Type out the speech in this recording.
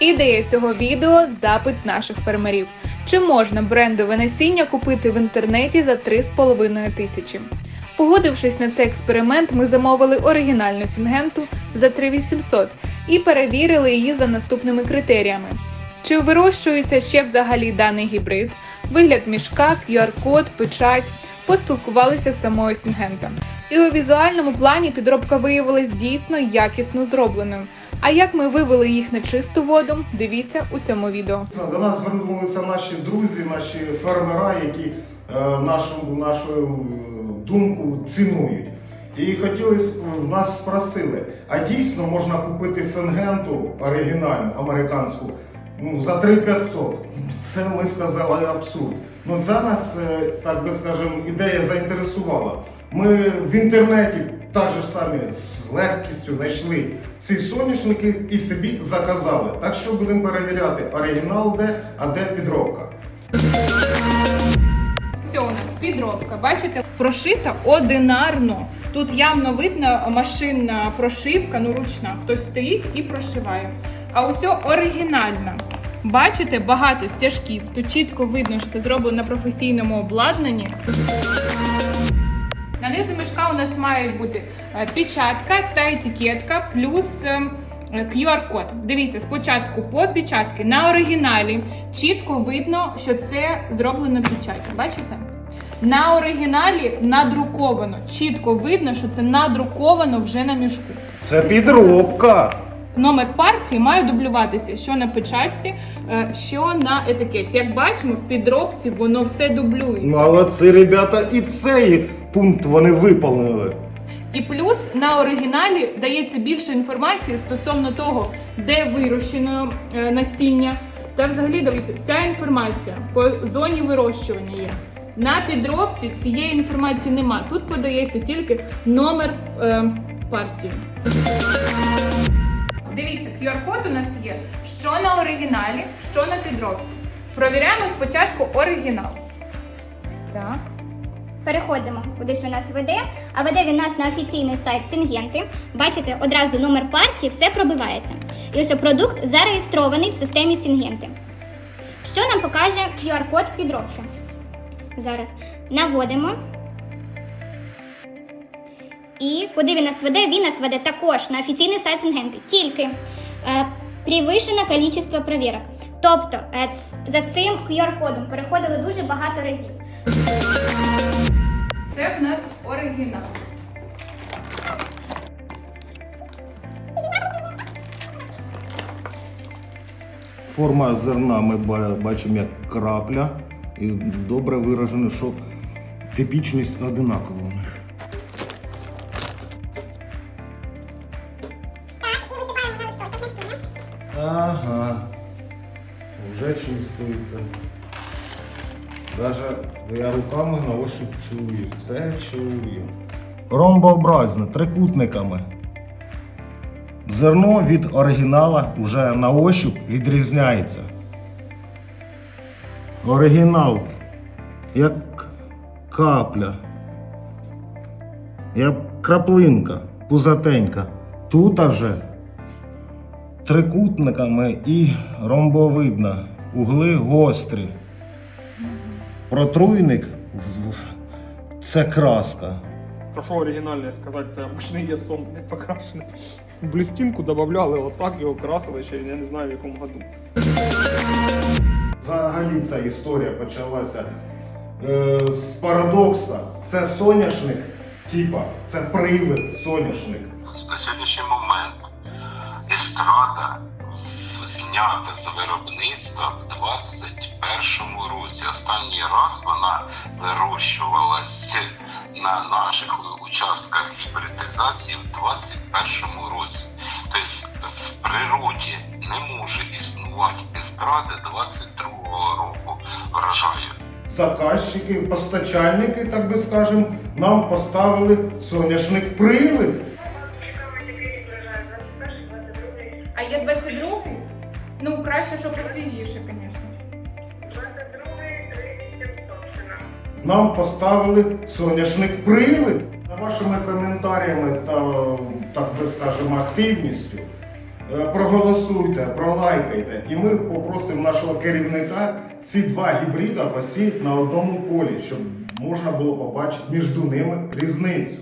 Ідея цього відео запит наших фермерів. Чи можна брендове насіння купити в інтернеті за 3,5 тисячі? Погодившись на цей експеримент, ми замовили оригінальну сінгенту за 3800 і перевірили її за наступними критеріями: чи вирощується ще взагалі даний гібрид, вигляд мішка, QR-код, печать. Поспілкувалися з самою Сінгента. І у візуальному плані підробка виявилась дійсно якісно зробленою. А як ми вивели їх на чисту воду, дивіться у цьому відео. До нас звернулися наші друзі, наші фермера, які е, нашу, нашу е, думку цінують. І хотіли нас спросили, а дійсно можна купити сингенту оригінальну американську ну, за 3500. Це ми сказали абсурд. Ну це нас, е, так би скажемо, ідея заінтересувала. Ми в інтернеті так же самі з легкістю знайшли ці соняшники і собі заказали. Так що будемо перевіряти, оригінал де, а де підробка. Все у нас підробка. Бачите, прошита одинарно. Тут явно видно машинна прошивка, ну ручна. Хтось стоїть і прошиває. А усе оригінальна. Бачите, багато стяжків. Тут чітко видно, що це зроблено на професійному обладнанні. На низу мішка у нас має бути е, печатка та етикетка, плюс е, QR-код. Дивіться, спочатку по печатки на оригіналі чітко видно, що це зроблено печаттю. Бачите? На оригіналі надруковано. Чітко видно, що це надруковано вже на мішку. Це підробка. Номер партії має дублюватися що на печатці, е, що на етикетці. Як бачимо, в підробці воно все дублюється. Молодці, ребята, і цей пункт вони виповнили. І плюс на оригіналі дається більше інформації стосовно того, де вирощено е, насіння. Та взагалі дивіться, вся інформація по зоні вирощування є. На підробці цієї інформації нема. Тут подається тільки номер е, партії. Дивіться, QR-код у нас є що на оригіналі, що на підробці. Провіряємо спочатку оригінал. Так. Переходимо, куди ж він нас веде. А веде він нас на офіційний сайт Сингенти. Бачите, одразу номер партії, все пробивається. І ось продукт зареєстрований в системі Сингенти. Що нам покаже QR-код підробки? Зараз наводимо. І куди він нас веде? Він нас веде також на офіційний сайт Сингенти. Тільки е, превишено кількість провірок. Тобто е, за цим QR-кодом переходили дуже багато разів. Це в нас оригінал. Форма зерна ми бачимо як крапля. І добре виражено, що типічність одинакова у них. Ага. Вже чувствується. Даже я руками на ощупь чую. Це чую. Ромбообразне, трикутниками. Зерно від оригінала вже на ощуп відрізняється. Оригінал як капля, як краплинка, пузатенька. Тут аже трикутниками і ромбовидна, угли гострі. Протруйник це краска. Про що оригінальне сказати, це обичний є сон не покрашений. Блістинку додавали, отак його красили ще я не знаю в якому году. Взагалі ця історія почалася е, з парадокса. Це соняшник, типа, це привид соняшник. на сьогоднішній момент естрада знята з виробництва в 21-му році. Останній раз вона вирощувалась на наших участках гібридизації в 21-му році. Тобто в природі не може існувати естради 22-го року врожаю. Заказчики, постачальники, так би скажемо, нам поставили соняшник привид. А є 22-й? Ну, краще, щоб посвіжіше, звісно. Нам поставили соняшник привид. За вашими коментарями та, так би скажемо, активністю е, проголосуйте, пролайкайте. І ми попросимо нашого керівника ці два гібрида посіяти на одному полі, щоб можна було побачити між ними різницю.